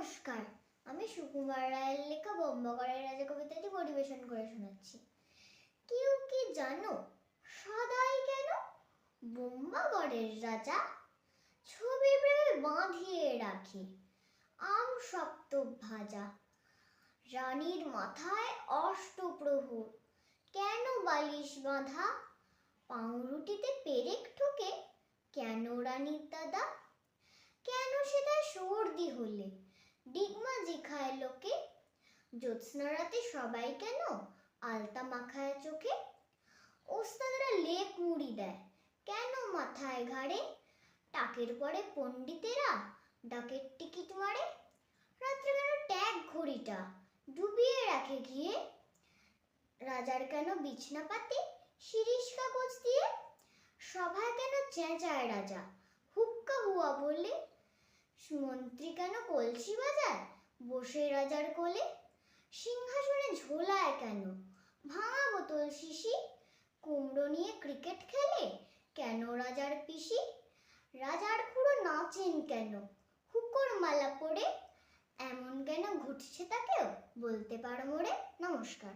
নমস্কার, আমি সুকুমার রায়ের লেখা বোম্বাগড়ের রাজা কবিতাটি পরিবেশন করে শোনাচ্ছি। কেউ কি জানো সদাই কেন বোম্বাগড়ের রাজা ছবি প্রেমে বাঁধিয়ে রাখে আম সপ্ত ভাজা? রানীর মাথায় অষ্টপ্রহর কেন বালিশ বাঁধা? পাউরুটিতে পেরেক ঠোকে কেন রানীর দাদা? কেন সেটা সর্দি হলে? ডিগমাজি খায় লোকে? জ্যোৎস্না রাতে সবাই কেন আলতা মাখায় চোখে? ওস্তাদরা লেপ মুড়ি দেয়। কেন মাথায় ঘাড়ে? টাকের পরে পণ্ডিতেরা ডাকের টিকিট মারে। রাত্রে কেন ট্যাগ ঘড়িটা ডুবিয়ে রাখে গিয়ে রাজার কেন বিছনা পাতে শিরিষ কাগজ দিয়ে? সভায় কেন চেঁচায় রাজা? হুক্কা হুয়া বলে। মন্ত্রী কেন কলসি বাজায়? বসে রাজার কোলে? সিংহাসনে ঝোলায় কেন? ভাঙা বোতল শিশি। কুমড়ো নিয়ে ক্রিকেট খেলে? কেন রাজার পিসি? রাজার খুঁড়ো নাচেন কেন? হুকোর মালা পরে? এমন কেন ঘুরছে তাকেও? বলতে পারো মোরে। নমস্কার।